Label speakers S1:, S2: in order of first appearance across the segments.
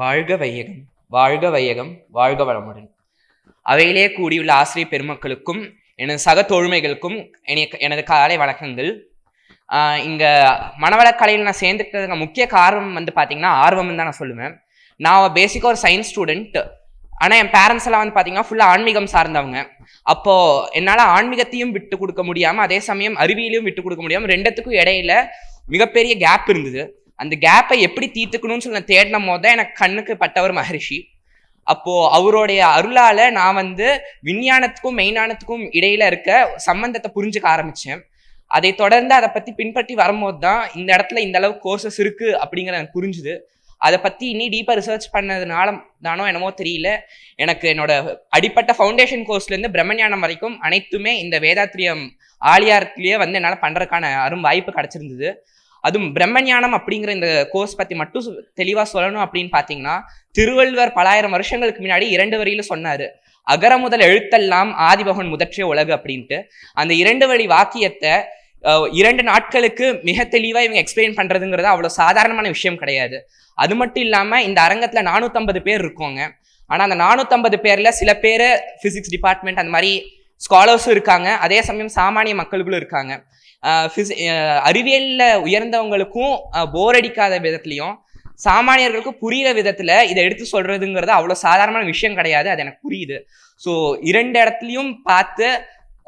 S1: வாழ்க வையகம் வாழ்க வையகம் வாழ்க வளமுடன் அவையிலே கூடியுள்ள ஆசிரியர் பெருமக்களுக்கும் எனது சக தோழ்மைகளுக்கும் எனது காலை வணக்கங்கள் இங்கே மனவளக்கலையில் நான் சேர்ந்துக்கிறதுக்கு முக்கிய காரணம் வந்து பார்த்தீங்கன்னா ஆர்வம் தான் நான் சொல்லுவேன் நான் பேசிக்காக ஒரு சயின்ஸ் ஸ்டூடெண்ட் ஆனால் என் பேரண்ட்ஸ் எல்லாம் வந்து பார்த்தீங்கன்னா ஃபுல்லாக ஆன்மீகம் சார்ந்தவங்க அப்போது என்னால் ஆன்மீகத்தையும் விட்டு கொடுக்க முடியாமல் அதே சமயம் அறிவியலையும் விட்டு கொடுக்க முடியாமல் ரெண்டுத்துக்கும் இடையில மிகப்பெரிய கேப் இருந்தது அந்த கேப்பை எப்படி தீர்த்துக்கணும்னு சொல்லி நான் தேடின போது எனக்கு கண்ணுக்கு பட்டவர் மகரிஷி அப்போ அவருடைய அருளால நான் வந்து விஞ்ஞானத்துக்கும் மெய்ஞானத்துக்கும் இடையில இருக்க சம்பந்தத்தை புரிஞ்சுக்க ஆரம்பிச்சேன் அதை தொடர்ந்து அதை பத்தி பின்பற்றி வரும்போது தான் இந்த இடத்துல இந்த அளவு கோர்சஸ் இருக்கு அப்படிங்கிற எனக்கு புரிஞ்சுது அதை பற்றி இனி டீப்பாக ரிசர்ச் பண்ணதுனால தானோ என்னமோ தெரியல எனக்கு என்னோட அடிப்பட்ட ஃபவுண்டேஷன் கோர்ஸ்லேருந்து பிரம்மஞானம் வரைக்கும் அனைத்துமே இந்த வேதாத்திரியம் ஆலியாரத்துலேயே வந்து என்னால் பண்ணுறதுக்கான அரும் வாய்ப்பு கிடச்சிருந்தது அதுவும் பிரம்மஞானம் அப்படிங்கிற இந்த கோர்ஸ் பற்றி மட்டும் தெளிவாக சொல்லணும் அப்படின்னு பார்த்தீங்கன்னா திருவள்ளுவர் பலாயிரம் வருஷங்களுக்கு முன்னாடி இரண்டு வரியில சொன்னார் அகர முதல் எழுத்தெல்லாம் ஆதிபகவன் முதற்றிய உலகு அப்படின்ட்டு அந்த இரண்டு வழி வாக்கியத்தை இரண்டு நாட்களுக்கு மிக தெளிவாக இவங்க எக்ஸ்பிளைன் பண்ணுறதுங்கிறது அவ்வளோ சாதாரணமான விஷயம் கிடையாது அது மட்டும் இல்லாமல் இந்த அரங்கத்தில் நானூற்றம்பது பேர் இருக்கோங்க ஆனால் அந்த நானூற்றம்பது பேரில் சில பேர் ஃபிசிக்ஸ் டிபார்ட்மெண்ட் அந்த மாதிரி ஸ்காலர்ஸும் இருக்காங்க அதே சமயம் சாமானிய மக்களுக்குள்ள இருக்காங்க அறிவியலில் உயர்ந்தவங்களுக்கும் போர் அடிக்காத விதத்துலையும் சாமானியர்களுக்கு புரியிற விதத்துல இதை எடுத்து சொல்றதுங்கிறது அவ்வளோ சாதாரணமான விஷயம் கிடையாது அது எனக்கு புரியுது ஸோ இரண்டு இடத்துலையும் பார்த்து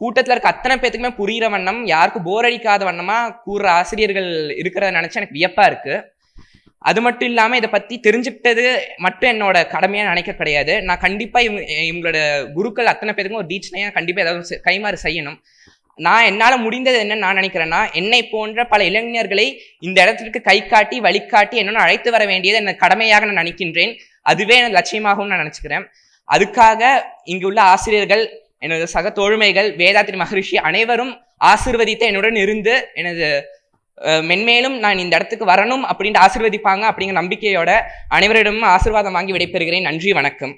S1: கூட்டத்தில் இருக்க அத்தனை பேத்துக்குமே புரியிற வண்ணம் யாருக்கும் போர் அடிக்காத வண்ணமா கூறுற ஆசிரியர்கள் இருக்கிறத நினைச்சு எனக்கு வியப்பா இருக்கு அது மட்டும் இல்லாமல் இதை பற்றி தெரிஞ்சுக்கிட்டது மட்டும் என்னோட கடமையாக நினைக்க கிடையாது நான் கண்டிப்பாக இவங்க இவங்களோட குருக்கள் அத்தனை பேருக்கும் ஒரு டீச்சனையாக கண்டிப்பாக ஏதாவது கைமாறு செய்யணும் நான் என்னால் முடிந்தது என்ன நான் நினைக்கிறேன்னா என்னை போன்ற பல இளைஞர்களை இந்த இடத்திற்கு கை காட்டி வழிகாட்டி என்னென்னு அழைத்து வர வேண்டியது என்ன கடமையாக நான் நினைக்கின்றேன் அதுவே எனக்கு லட்சியமாகவும் நான் நினச்சிக்கிறேன் அதுக்காக உள்ள ஆசிரியர்கள் எனது சக தோழ்மைகள் வேதாத்திரி மகரிஷி அனைவரும் ஆசிர்வதித்த என்னுடன் இருந்து எனது மென்மேலும் நான் இந்த இடத்துக்கு வரணும் அப்படின்ட்டு ஆசிர்வதிப்பாங்க அப்படிங்கிற நம்பிக்கையோட அனைவரிடமும் ஆசிர்வாதம் வாங்கி விடைபெறுகிறேன் நன்றி வணக்கம்